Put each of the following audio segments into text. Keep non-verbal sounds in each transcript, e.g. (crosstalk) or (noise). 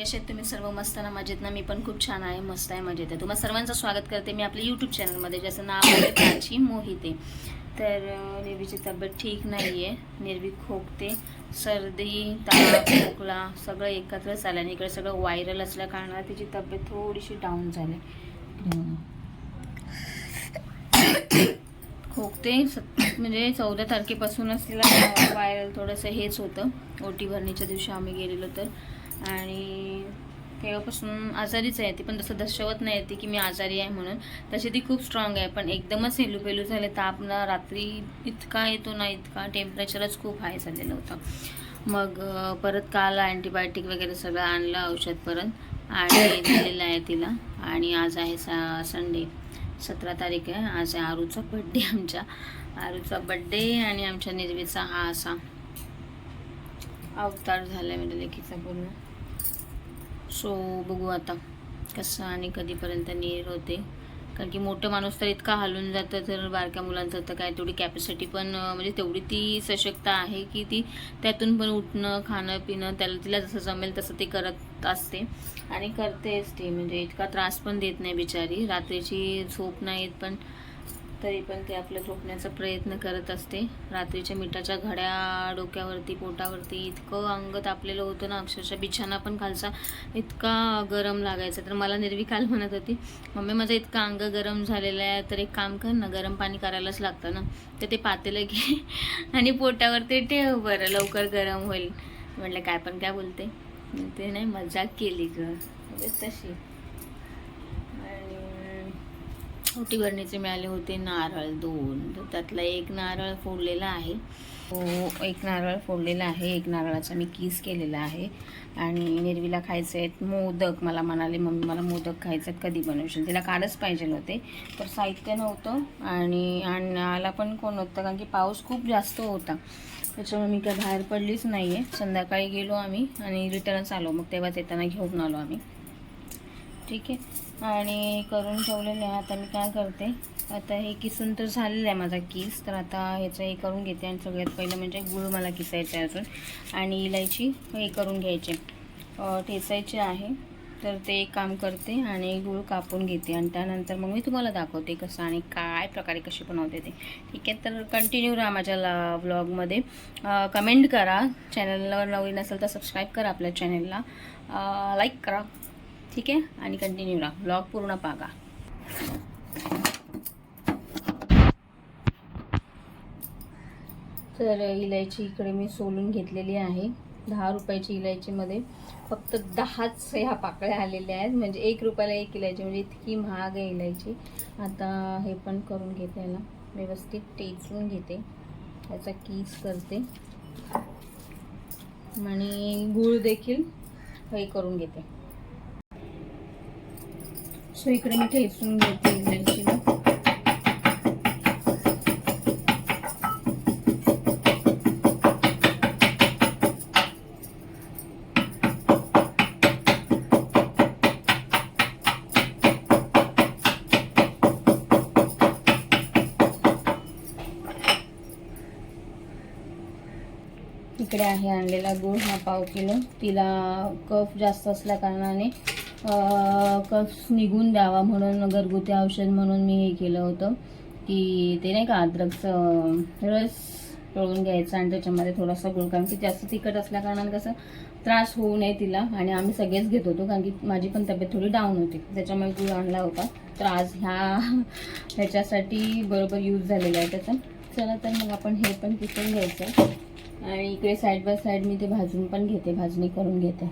कसे आहेत तुम्ही सर्व मस्त ना मजेत ना? मी पण खूप छान आहे मस्त आहे मजेत आहे. तुम्हाला सर्वांचं स्वागत करते मी आपल्या यूट्यूब चॅनलमध्ये ज्याचं नाव आहे प्राची मोहिते. तर निर्वीची तब्येत ठीक नाही आहे निर्वी खोकते सर्दी ताप खोकला सगळं एकत्रच आलं आणि इकडे सगळं व्हायरल असल्या कारणाने तिची तब्येत थोडीशी डाऊन झाली. खोकते म्हणजे चौदा तारखेपासूनच तिला व्हायरल थोडंसं हेच होतं. ओटी भरणीच्या दिवशी आम्ही गेलेलो तर. आणि तेव्हापासून आजारीच आहे ती पण तसं दर्शवत नाही ती की मी आजारी आहे म्हणून. तशी ती खूप स्ट्रॉंग आहे पण एकदमच हेलू पेलू झाले ताप ना रात्री इतका येतो ना इतका टेम्परेचरच खूप हाय झालेलं होतं. मग परत काल अँटीबायोटिक वगैरे सगळं आणलं औषध परत आणि (coughs) दिलेलं आहे तिला. आणि आज आहे सा संडे सतरा तारीख आहे. आज आहे आरूचा बड्डे आमच्या. आरूचा बड्डे आणि आमच्या निर्वीचा हा असा अवतार झाला आहे म्हणजे लेखीचा पूर्ण. सो बघू आता कसं आणि कधीपर्यंत नीर होते. कारण की मोठं माणूस तर इतका हलून जातं तर बारक्या मुलांचं तर काय तेवढी कॅपॅसिटी पण म्हणजे तेवढी ती सशक्ता आहे की ती त्यातून पण उठणं खाणं पिणं त्याला तिला जसं जमेल तसं ते करत असते. आणि करतेच ती म्हणजे इतका त्रास पण देत नाही बिचारी. रात्रीची झोप नाही येत पण तरी पण ते आपलं झोपण्याचा प्रयत्न करत असते. रात्रीच्या मिठाच्या घड्या डोक्यावरती पोटावरती इतकं अंग तापलेलं होतं ना अक्षरशः बिछाना पण खालचा इतका गरम लागायचा. तर मला निर्वी काल म्हणत होती मम्मी माझं इतकं अंग गरम झालेलं आहे तर एक काम कर ना गरम पाणी करायलाच लागतं ना. तर ते पातेलं घे (laughs) आणि पोटावरती ठेव बरं लवकर गरम होईल. म्हटलं काय पण काय बोलते? ते नाही मजाक केली ग. म्हणजे तशी आणि ओटी भरणीचे मिळाले होते नारळ दोन. तर त्यातला एक नारळ फोडलेला आहे. हो एक नारळ फोडलेला आहे. एक नारळाचा मी किस केलेला आहे. आणि निर्वीला खायचे आहेत मोदक. मला म्हणाले मम्मी मला मोदक खायचे आहेत. कधी बनवशील? तिला कालच पाहिजे होते. तर साहित्य नव्हतं. आणि आणायला पण कोण नव्हतं. कारण की पाऊस खूप जास्त होता. त्याच्यामुळे मी काय बाहेर पडलीच नाही आहे संध्याकाळी गेलो आम्ही आणि रिटर्नच आलो. मग तेव्हाच येताना घेऊन आलो आम्ही. ठीक आहे. आणि करून ठेवलेले आहे. आता मी काय करते आता हे किसून तर झालेलं आहे माझा किस. तर आता ह्याचं हे करून घेते आणि सगळ्यात पहिलं म्हणजे गुळ मला किसायचं आहे अजून. आणि इलायची हे करून घ्यायचे. ठेचायचे आहे. तर ते एक काम करते आणि गुळ कापून घेते. आणि त्यानंतर मग मी तुम्हाला दाखवते कसं आणि काय प्रकारे कशी बनवते ते. ठीक आहे? तर कंटिन्यू राहा माझ्या ला ब्लॉगमध्ये कमेंट करा. चॅनलवर नवीन असेल तर सबस्क्राईब करा आपल्या चॅनलला लाईक करा. ठीक आहे? आणि कंटिन्यू राहा. ब्लॉग पूर्ण पागा तर इलायची इकडे मी सोलून घेतलेली आहे. दहा रुपयाची इलायचीमध्ये फक्त दहाच ह्या पाकळ्या आलेल्या आहेत. म्हणजे एक रुपयाला एक इलायची. म्हणजे इतकी महाग आहे इलायची. आता हे पण करून घेते याला व्यवस्थित टेचून घेते. त्याचा कीस करते. आणि गूळ देखील हे करून घेते. सो इकडे मी ठेचून घेते इकडे आहे आणलेला गूळ हा पाव किलो. तिला कफ जास्त असल्या कारणाने कफ निघून द्यावा म्हणून घरगुती औषध म्हणून मी हे केलं होतं की ते नाही का अद्रकचं रस पळून घ्यायचा आणि त्याच्यामध्ये थोडासा गुळ कारण की जास्त तिखट असल्या कारणाने कसं त्रास होऊ नये तिला आणि आम्ही सगळेच घेत होतो कारण की माझी पण तब्येत थोडी डाऊन होती. त्याच्यामुळे गुळ आणला होता. त्रास ह्या (laughs) ह्याच्यासाठी बरोबर यूज झालेला आहे त्याचा. चला तर मग आपण हे पण किसून घ्यायचं. आणि इकडे साईड बाय साईड मी ते भाजून पण घेते भाजणी करून घेते.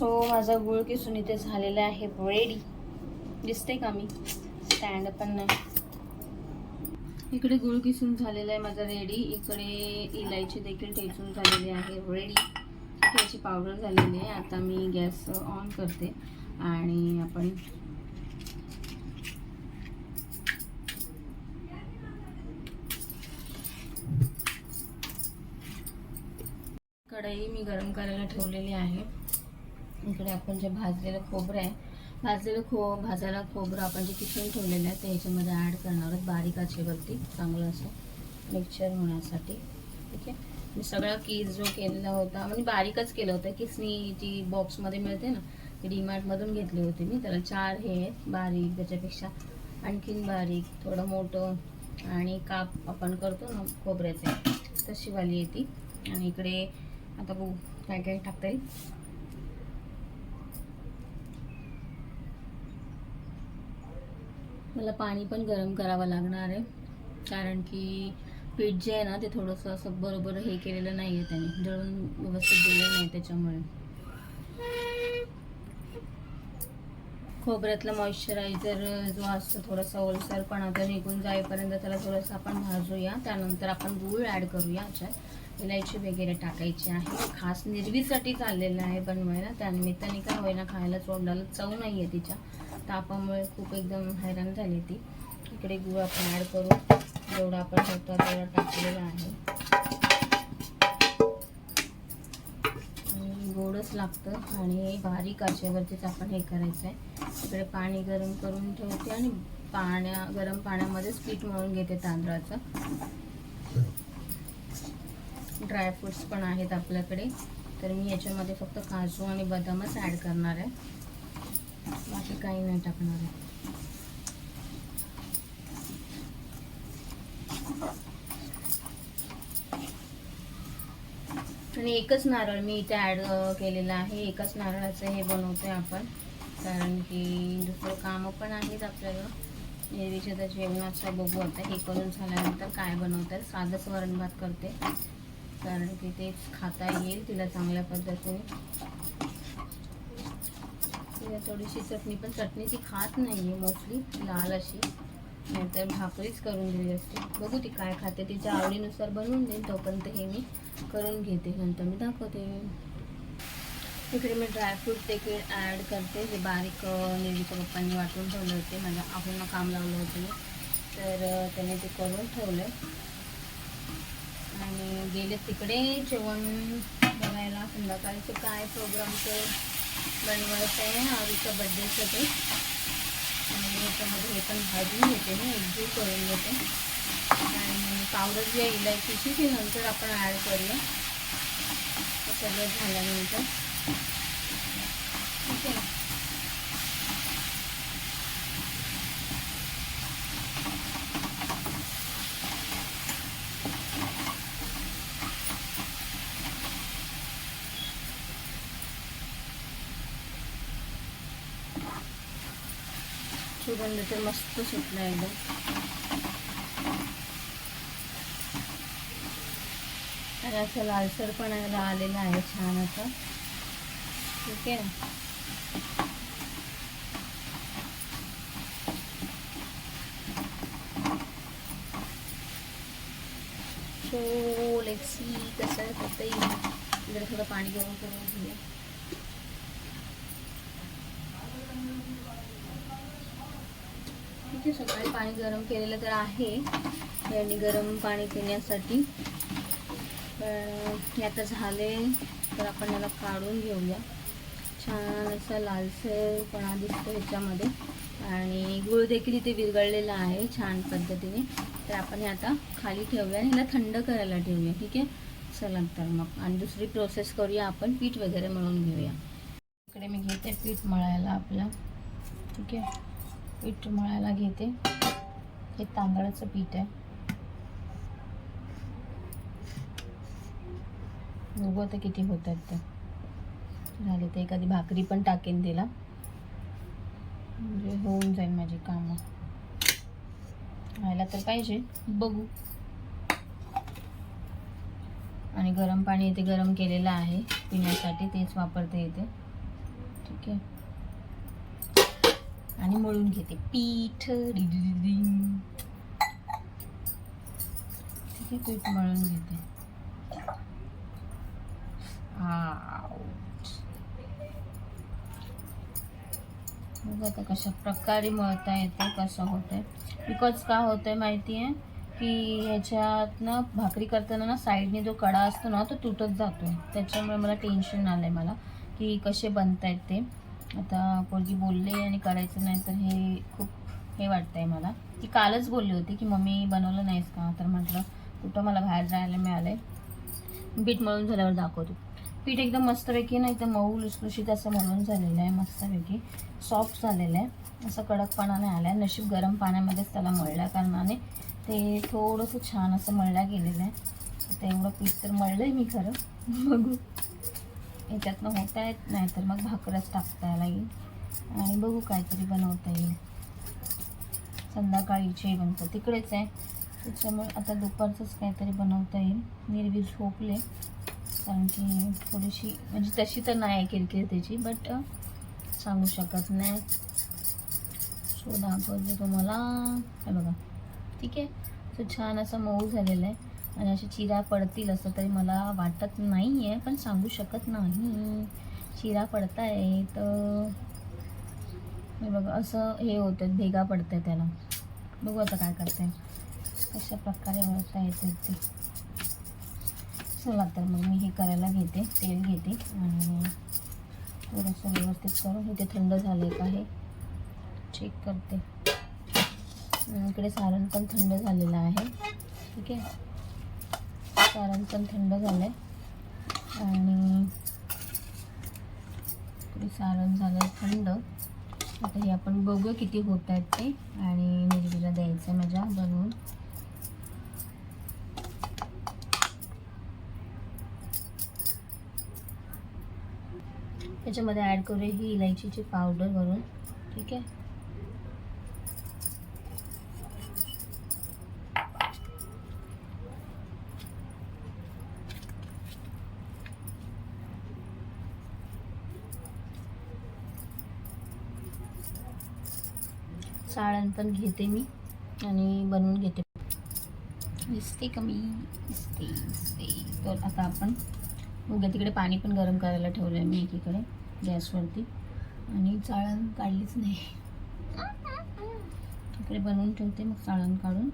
सो माझा गुळ किसून इथे झालेला आहे रेडी दिसते का मी? स्टँड पण नाही. इकडे गुळ किसून झालेला आहे माझा रेडी इकडे इलायची देखील टेचून झालेली आहे रेडी त्याची पावडर झालेली आहे. आता मी गॅस ऑन करते. आणि आपण कढई मी गरम करायला ठेवलेली आहे. इकडे आपण जे भाजलेलं खोबरं आहे भाजलेलं खो भाजायला खोबरं आपण जे किचन ठेवलेलं आहे ते ह्याच्यामध्ये ॲड करणार आहोत बारीक आचेवरती चांगलं असं मिक्सचर होण्यासाठी. ठीक आहे? मी सगळा कीज जो केलेला होता म्हणजे बारीकच केलं होतं किसनी जी बॉक्समध्ये मिळते ना ती डीमार्टमधून घेतली होती मी त्याला चार हे आहेत बारीक त्याच्यापेक्षा आणखीन बारीक थोडं मोठं आणि काप आपण करतो ना खोबऱ्याचे तशी वाली आणि इकडे आता बघू काय काय टाकता येईल. मला पाणी पण गरम करावं लागणार आहे. कारण की पीठ जे आहे ना ते थोडंसं असं बरोबर हे केलेलं नाही आहे त्याने. जळून व्यवस्थित दिलं नाही त्याच्यामुळे. खोबऱ्यातलं मॉइश्चरायझर जो असतो थोडासा ओलसरपणा आता निघून जाईपर्यंत त्याला थोडंसं आपण भाजूया. त्यानंतर आपण गूळ ॲड करूया याच्यात. इलायची वगैरे टाकायची आहे. खास निर्वीसाठी चाललेलं आहे बनवायला. त्यानिमित्ताने काय होईना खायला तोंडाला चव नाही आहे तिच्या. तापामुळे खूप एकदम हैराण झाली ती. इकडे गुळ आपण ॲड करू. जेवढा आपण होता तेवढा टाकलेला आहे. आणि गोडच लागतं आणि बारीक आशेवरतीच आपण हे करायचं आहे. इकडे पाणी गरम करून ठेवते आणि पाण्या गरम पाण्यामध्येच पीठ मळून घेते तांदळाचं. ड्रायफ्रुट्स पण आहेत आपल्याकडे. तर मी याच्यामध्ये फक्त काजू आणि बदामच ॲड करणार आहे. काही नाही टाकणार आहे. आणि एकच नारळ मी इथे ॲड केलेलं आहे. एकच नारळाचं हे बनवतो आहे आपण. कारण की दुसरं कामं पण आहेत आपल्याला. एरवीच्या जेवणाचं बघू आता हे करून झाल्यानंतर काय बनवतात साधंच वरण भात करते. कारण की तेच खाता येईल. तिला चांगल्या पद्धतीने. तिला थोडीशी चटणी पण चटणी ती खात नाही आहे मोस्टली लाल अशी। नाहीतर भाकरीच करून दिली असते बघू ती काय खाते तिच्या आवडीनुसार बनवून देईन तोपर्यंत हे मी करून घेते नंतर मी दाखवते. इकडे मी ड्रायफ्रूट देखील ॲड करते जे बारीक नेहमीच्या पप्पांनी वाटून ठेवले होते माझ्या आपण काम लावलं होतं तर त्याने ते करून ठेवलं आणि गेले तिकडे जेवण बघायला संध्याकाळचे काय प्रोग्रामचं बनवायचं आहे आरूच्या बड्डेचं ते आणि याच्यामध्ये हे पण भाजून घेते मी एकजीव करून घेते आणि पावडर जी आहे इलायचीची ती नंतर आपण ॲड करूया. सगळं झाल्यानंतर. ठीक आहे सुगंध तर मस्त सुटला एकदम. आणि असं लालसर पण आलेला आहे छान असं ठीक आहे सो लेट्स सी कसं होतं इकडे थोडं पाणी गरम करून घेऊया. ठीक आहे सकाळी पाणी गरम केलेलं तर आहे. यांनी गरम पाणी पिण्यासाठी. पण हे आता झाले तर आपण याला काढून घेऊया. छान असा लालसरपणा दिसतो ह्याच्यामध्ये आणि गुळ देखील इथे विरघळलेला आहे छान पद्धतीने. तर आपण हे आता खाली ठेवूया आणि ह्याला थंड करायला ठेवूया ठीक आहे? चला तर मग. आणि दुसरी प्रोसेस करूया आपण पीठ वगैरे मळून घेऊया. इकडे मी घेते पीठ मळायला आपलं ठीक आहे? पीठ मळायला घेते. हे तांदळाचं पीठ आहे. बघू आता किती होत आहेत ते. झाले तर एखादी भाकरी पण टाकेन तिला. म्हणजे होऊन जाईल माझी कामं. व्हायला तर पाहिजे. बघू. आणि गरम पाणी इथे गरम केलेलं आहे पिण्यासाठी तेच वापरते इथे. ठीक आहे. आणि मळून घेते. पीठ ठीक आहे पीठ मळून घेते. Ouch. आता कशा प्रकारे मळता येते कसं होत आहे बिकॉज का होत आहे माहिती आहे की ह्याच्यात ना भाकरी करताना ना साईडने जो कडा असतो ना तो तुटत जातो त्याच्यामुळे मला टेन्शन आलं आहे मला की कसे बनत आहेत ते. आता पोरगी बोलले आणि करायचं नाही तर हे खूप हे वाटतं आहे मला. ती कालच बोलली होती की मम्मी बनवलं नाहीस का? तर म्हटलं कुठं मला बाहेर जायला मिळालंय? पीठ मळून झाल्यावर दाखवतो. पीठ एकदम मस्तपैकी ना एकदम मऊ लुसलुशीत असं मळून झालेलं आहे मस्तपैकी. सॉफ्ट झालेलं आहे. असं कडकपणा नाही आला आहे नशीब गरम पाण्यामध्येच त्याला मळल्या कारणाने ते थोडंसं छान असं मळल्या गेलेलं आहे. तेवढं पीठ तर मळलं आहे मी खरं. बघू. याच्यातनं होता येत नाही तर मग भाकरच टाकता येईल. आणि बघू काहीतरी बनवता येईल. संध्याकाळी जेवण तिकडेच आहे. त्याच्यामुळे आता दुपारचंच काहीतरी बनवता येईल. निर्वी झोपले. कारण की थोडीशी म्हणजे तशी तर नाही आहे किरकिर त्याची बट सांगू शकत नाही. सो दाखवते तुम्हाला. हे बघा. ठीक आहे? तो छान असं मऊ झालेलं आहे. आणि अशा चिरा पडतील असं तरी मला वाटत नाही आहे पण सांगू शकत नाही. चिरा पडताय तर हे बघा असं हे होतं भेगा पडतं त्याला. बघू आता काय करते कशा प्रकारे वळता येते ते. चला तर मग मी हे करायला घेते तेल घेते आणि थोडंसं व्यवस्थित करून इथे थंड झाले का हे चेक करते. इकडे सारण पण थंड झालेलं आहे. ठीक आहे? सारण पण थंड झालं आहे आणि सारण झालं आहे थंड. आता हे आपण बघूया किती होत आहेत ते आणि निर्वीला द्यायचं आहे माझ्या बनवून. त्याच्यामध्ये ॲड करूया ही इलायचीची पावडर भरून ठीक आहे? पण घेते मी आणि बनवून घेते. दिसते कमी दिसते दिसते. तर आता आपण उद्या तिकडे पाणी पण गरम करायला ठेवलं आहे मी एकीकडे गॅसवरती. आणि चाळण काढलीच नाही. तिकडे बनवून ठेवते मग चाळण काढून.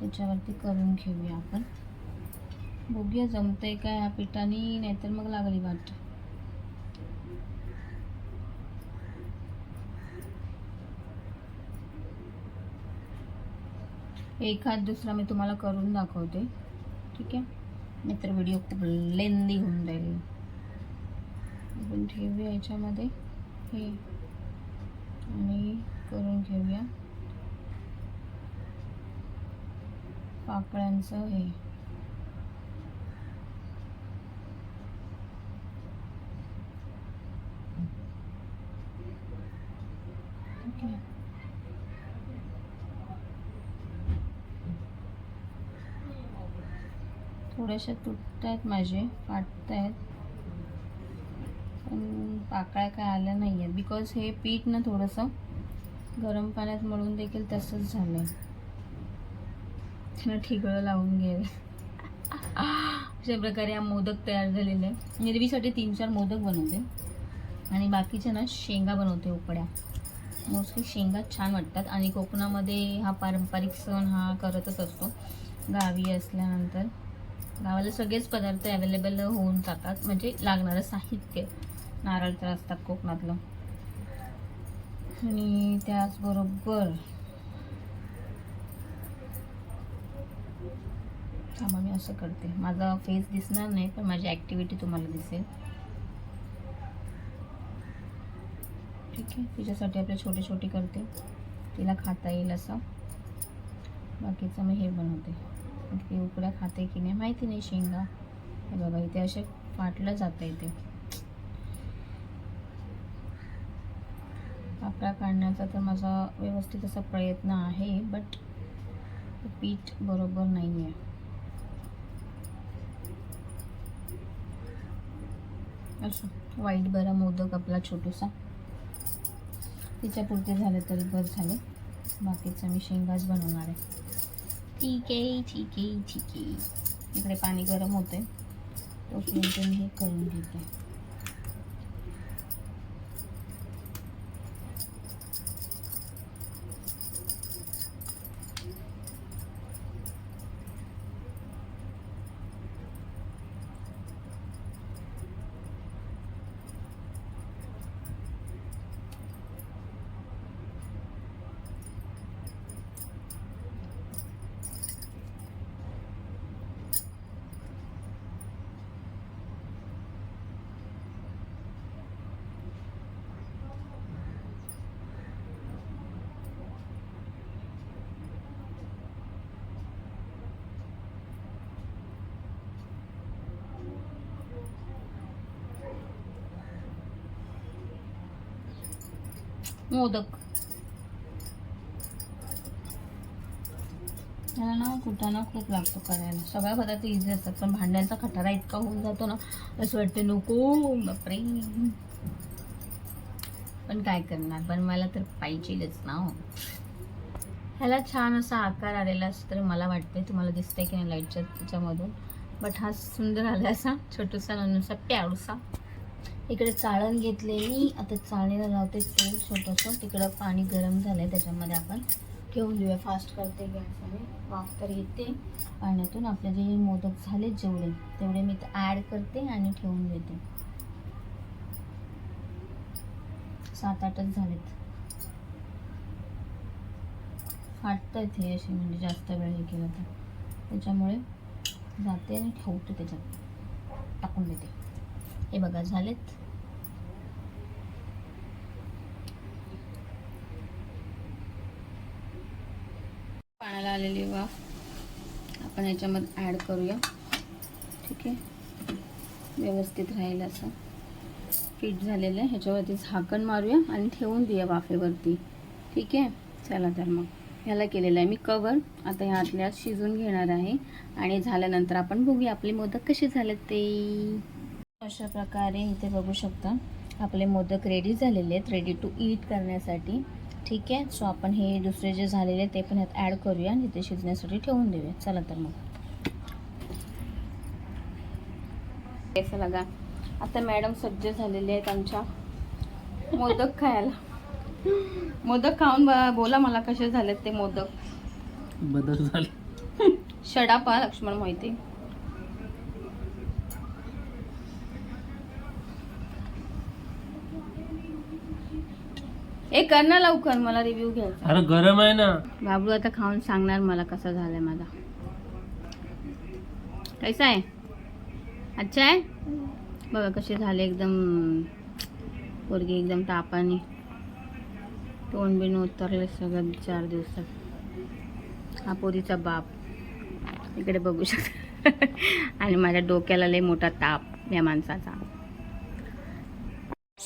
त्याच्यावरती करून घेऊया आपण. बघूया जमतंय का ह्या पिठाने नाहीतर मग लागली वाट. एखाद दुसरा मी तुम्हाला करून दाखवते. ठीक आहे? नाहीतर व्हिडिओ खूप लेंदी होऊन जाईल. आपण ठेवूया याच्यामध्ये. हे. आणि करून घेऊया पाकळ्यांचं हे ठीक आहे थोडेसे तुटत आहेत माझे फाटत आहेत पण पाकळ्या काय आल्या नाही आहेत बिकॉज हे पीठ ना थोडंसं गरम पाण्यात मळून देखील तसंच झालं आहे त्याला ठिगळं लावून घे अशा प्रकारे हा मोदक तयार झालेला आहे. निर्वीसाठी तीन चार मोदक बनवते. आणि बाकीच्या ना शेंगा बनवते उकड्या मोस्टली शेंगा छान वाटतात. आणि कोकणामध्ये हा पारंपरिक सण हा करतच असतो. गावी असल्यानंतर. गावाला सगळेच पदार्थ अवेलेबल होऊन जातात. म्हणजे लागणारं साहित्य. नारळ तर असतात कोकणातलं. आणि त्याचबरोबर थांबा मी असं करते. माझा फेस दिसणार नाही पण माझी ॲक्टिव्हिटी तुम्हाला दिसेल. ठीक आहे. तिच्यासाठी आपले छोटे छोटे करते. तिला खाता येईल असं. बाकीचं मी हे बनवते. ती उकड्या खाते की नाही माहिती नाही शेंगा. हे बघा इथे असे फाटलं जातं इथे. पापड्या काढण्याचा तर माझा व्यवस्थित असा प्रयत्न आहे बट पीठ बरोबर नाही आहे असं वाईट बरा मोदक आपला छोटूसा. तिच्यापुरते झाले तरी बरं झाले. बाकीचं मी शेंगाच बनवणार आहे. ठीक आहे ठीक आहे ठीक आहे. इकडे पाणी गरम होते तोपर्यंत मी हे करून घेते. मोदक. त्याला ना कुटाणा खूप लागतो करायला. सगळ्या पदार्थ इझी असतात पण भांड्यांचा खटारा इतका होऊन जातो ना असं वाटतं नको बापरे. पण काय करणार? बनवायला तर पाहिजेलच ना हो. ह्याला छान असा आकार आलेला असं तर मला वाटते तुम्हाला दिसतंय की नाही लाईटच्या त्याच्यामधून. बट हा सुंदर आला असा छोटूसा ननुसा प्याडूसा. इकडे चाळण घेतलेली. आता चाळणीला लावते तेल छोटंसं. तिकडं पाणी गरम झालं आहे त्याच्यामध्ये आपण ठेवून देऊया. फास्ट करते गॅसमध्ये. वाफ तर येते. पाण्यातून आपले जे मोदक झाले जेवढे तेवढे मी ॲड करते आणि ठेवून देते. सात आठच झालेत. फाटतात हे असे म्हणजे जास्त वेळ हे केलं तर. त्याच्यामुळे जाते आणि ठेवते त्याच्यात. टाकून देते. हे बघा झालेत. पाण्याला आलेली वाफ. आपण याच्यामध्ये ॲड करूया. ठीक आहे? व्यवस्थित राहील असं. फिट झालेलं आहे. ह्याच्यावरती झाकण मारूया आणि ठेवून देऊया वाफेवरती. ठीक आहे? चला तर मग. ह्याला केलेलं आहे मी कवर आता ह्या आतल्या शिजून घेणार आहे. आणि झाल्यानंतर आपण बघूया आपले मोदक कसे झालेत ते. अशा प्रकारे इथे बघू शकता. आपले मोदक रेडी झालेले आहेत. रेडी टू ईट करण्यासाठी. ठीक आहे. सो आपण हे दुसरे जे झालेले ते पण ह्यात ॲड करूया आणि इथे शिजण्यासाठी ठेवून देऊया. चला तर मग. कसं लगा आता मॅडम सज्ज झालेले आहेत आमच्या. मोदक खायला. मोदक खाऊन बोला मला कसे झालेत ते मोदक. बदल झाले. (laughs) शडापा लक्ष्मण माहिती. ए कर ना लवकर मला रिव्ह्यू घ्यायचा. अरे गरम आहे ना. बाबू आता खाऊन सांगणार मला कसा झालाय माझा. कैसा आहे? अच्छा आहे? बघा कसे झाले एकदम पोरगी एकदम तापाने. तोंड बिन उतरले सगळं चार दिवसात. हा पोरीचा बाप. इकडे बघू शकता. (laughs) आणि माझ्या डोक्याला लय मोठा ताप या माणसाचा.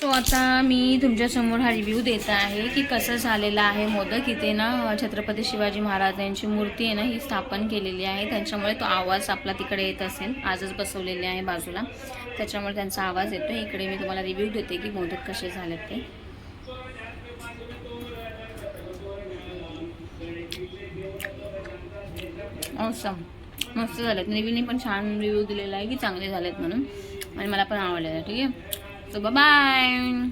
सो आता मी तुमच्यासमोर हा रिव्ह्यू देत आहे की कसं झालेलं आहे मोदक. इथे ना छत्रपती शिवाजी महाराजांची मूर्ती आहे ना ही स्थापन केलेली आहे. त्यांच्यामुळे तो आवाज आपला तिकडे येत असेल. आजच बसवलेली आहे बाजूला. त्याच्यामुळे त्यांचा आवाज येतो इकडे मी तुम्हाला रिव्ह्यू देते की मोदक कसे झालेत ते. असं मस्त झालेत. नेवीने पण छान रिव्ह्यू दिलेला आहे की चांगले झालेत म्हणून. आणि मला पण आवडलेलं आहे. ठीक आहे? So bye